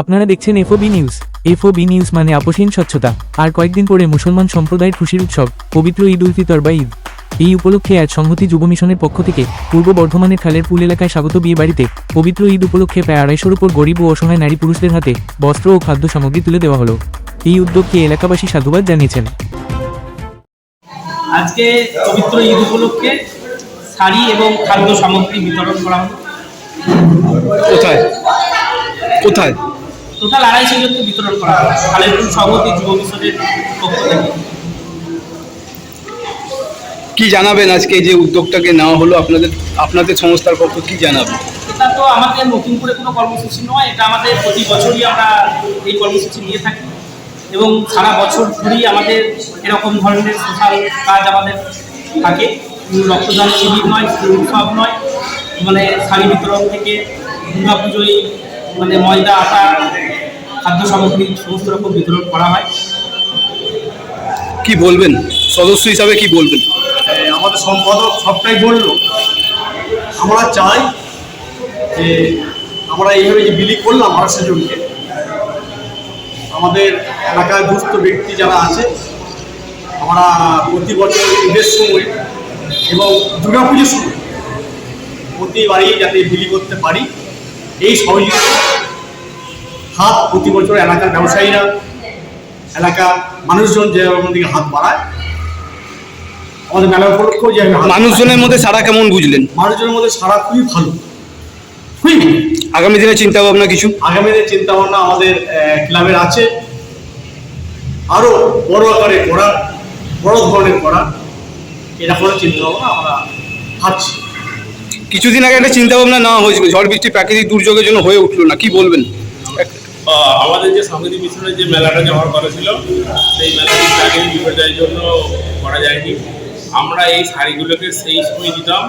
আপনারা দেখছেন FOB news FOB news মানে আপোষহীন স্বচ্ছতা আর কয়েকদিন পরে মুসলমান সম্প্রদায়ের খুশির উৎসব পবিত্র ঈদ উল ফিতর বা ঈদ। এই উপলক্ষে আজ সংহতি যুব মিশনের পক্ষ থেকে পূর্ব বর্ধমানের খালের পুল এলাকায় স্বাগত বিয়ে বাড়িতে পবিত্র ঈদ উপলক্ষে প্রায় আড়াইশোর উপর গরিব ও অসহায় নারী পুরুষদের হাতে বস্ত্র ও খাদ্য সামগ্রী তুলে দেওয়া হলো। এই উদ্যোগকে এলাকাবাসী সাধুবাদ জানিয়েছেন। আজকে পবিত্র ঈদ উপলক্ষে শাড়ি এবং খাদ্য সামগ্রী বিতরণ করা হলো। কোথায়? কোথায়? টোটাল আড়াইশো জনকে বিতরণ করা হলো খালেরপুর সভাপতি যুব মিশনের পক্ষ থেকে। কি জানাবেন আজকে যে উদ্যোগটাকে নেওয়া হলো আপনাদের আপনাদের সংস্থার পক্ষ কি জানাবেন? এটা তো আমাদের নতুন করে কোনো কর্মসূচি নয় এটা আমাদের প্রতি বছরই আমরা এই কর্মসূচি নিয়ে থাকি। এবং সারা বছর ধরেই আমাদের এরকম ধরনের সোশ্যাল কাজ আমাদের থাকে। রক্তদান শিবির নয় উৎসব নয় মানে শাড়ি বিতরণ থেকে দুর্গা পুজোয় মানে ময়দা আটা খাদ্য সামগ্রী সমস্ত রকম বিতরণ করা হয়। কি বলবেন? সদস্য হিসাবে কি বলবেন? আমাদের সম্পাদক সবটাই বলল। আমরা চাই যে আমরা এইভাবে যে বিলি করলাম আড়াইশো জনকে আমাদের এলাকায় দুস্থ ব্যক্তি যারা আছে আমরা প্রতি বছর ঈদের সময় এবং দুর্গাপুজোর সময় প্রতি বাড়ি যাতে বিলি করতে পারি। এই সহযোগিতা হাত প্রতি বছর এলাকার ব্যবসায়ীরা এলাকা মানুষজন যে দিকে হাত বাড়ায় আমাদের মেলা উপলক্ষেও যে মানুষজনের মধ্যে সারা কেমন বুঝলেন? মানুষজনের মধ্যে সারা খুবই ভালো। খুবই আগামী দিনে চিন্তা ভাবনা কিছু? আগামী দিনের চিন্তা ভাবনা আমাদের ক্লাবের আছে। আরও বড় আকারে করা বড় ধরনের করা এরকম চিন্তা ভাবনা আমরা ভাবছি। কিছুদিন আগে একটা চিন্তা ভাবনা নেওয়া হয়েছিল, ঝড় বৃষ্টি প্রাকৃতিক দুর্যোগের জন্য হয়ে উঠল না, কি বলবেন? আমাদের যে সংগীত মিশনের যে মেলাটা যে হওয়ার কথা ছিল, সেই মেলাটি প্রাকৃতিক বিপর্যয়ের জন্য করা যায়নি। আমরা এই শাড়িগুলোকে সেই সময় দিতাম,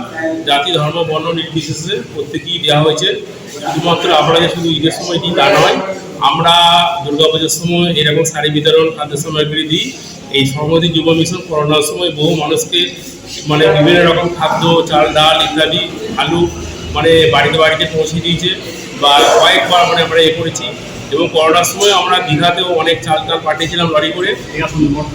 জাতি, ধর্ম, বর্ণ নির্বিশেষে প্রত্যেকেই দেওয়া হয়েছে। শুধুমাত্র আমরা যে শুধু ঈদের সময় দিই তা নয়, আমরা দুর্গাপুজোর সময় এরকম শাড়ি বিতরণ খাদ্য সামগ্রী দিই। এই সংহতি যুব মিশন করোনার সময় বহু মানুষকে মানে বিভিন্ন রকম খাদ্য চাল ডাল ইত্যাদি আলু মানে বাড়িতে বাড়িতে পৌঁছে দিয়েছে বা কয়েকবার মানে আমরা এ করেছি এবং করোনার সময় আমরা দীঘাতেও অনেক চাল টাল পাঠিয়েছিলাম লরি করে। দীঘা সুন্দরবন।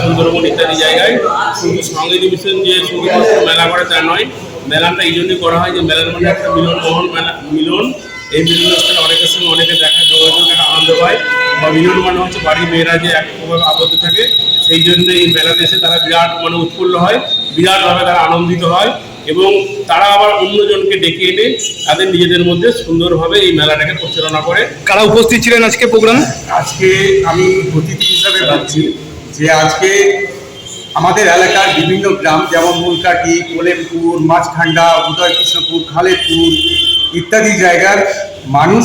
সুন্দরবন ইত্যাদি জায়গায়। শুধু সংগীত মিশন যে শুধুমাত্র মেলা করে তা নয় মেলাটা এই জন্যই করা হয় যে মেলার মানে একটা মিলন মোহন মেলা মিলন। এই মিলন স্থলে অনেকের সঙ্গে অনেকে দেখা যোগাযোগ একটা আনন্দ পায়। বা মিলন মানে হচ্ছে বাড়ির মেয়েরা যে একভাবে আবদ্ধ থাকে সেই জন্য এই মেলাতে এসে তারা বিরাট মানে উৎফুল্ল হয় বিরাটভাবে তারা আনন্দিত হয় এবং তারা আবার অন্যজনকে ডেকে এনে তাদের নিজেদের মধ্যে সুন্দরভাবে এই মেলাটাকে পরিচালনা করে। কারা উপস্থিত ছিলেন আজকে প্রোগ্রামে? আজকে আমি অতিথি হিসাবে ভাবছি যে আজকে আমাদের এলাকার বিভিন্ন গ্রাম যেমন মুলকাটি কোলেমপুর মাছখান্ডা উদয়কৃষ্ণপুর খালেরপুর ইত্যাদি জায়গার মানুষ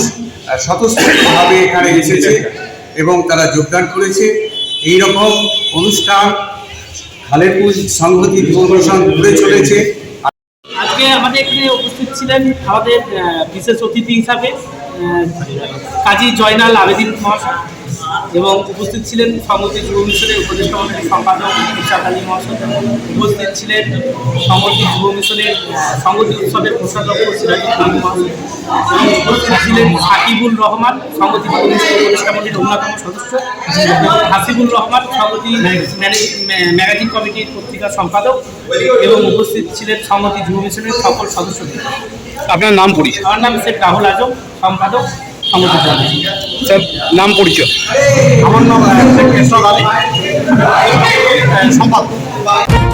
স্বতঃস্ফূর্তভাবে এখানে এসেছে এবং তারা যোগদান করেছে। এই রকম অনুষ্ঠান খালেরপুর সংহতি দিবসন ঘুরে চলেছে। আজকে আমাদের এখানে উপস্থিত ছিলেন আমাদের বিশেষ অতিথি হিসাবে কাজী জয়নাল আবেদিন মহাশয়। এবং উপস্থিত ছিলেন সংগতি যুব মিশনের উপদেষ্টা মন্ত্রী সম্পাদক ইরশাদ আলী মহাশয়। উপস্থিত ছিলেন সংগতি যুব মিশনের সংগতি উৎসবের কোষাধ্যক্ষ সিরাজুল মহাশয়। এবং উপস্থিত ছিলেন সাকিবুল রহমান সংগতি যুব মিশনের উপদেষ্টা মন্ত্রীর অন্যতম সদস্য। হাসিবুল রহমান সংগতি ম্যানেজ- ম্যাগাজিন কমিটির পত্রিকা সম্পাদক। এবং উপস্থিত ছিলেন সংগতি যুব মিশনের সকল সদস্য। আপনার নাম পরিচয়? আমার নাম শেখ রাহুল আজম সম্পাদক সংগতি। স্যার নাম পরিচয়। আমার নাম সম্পাদক।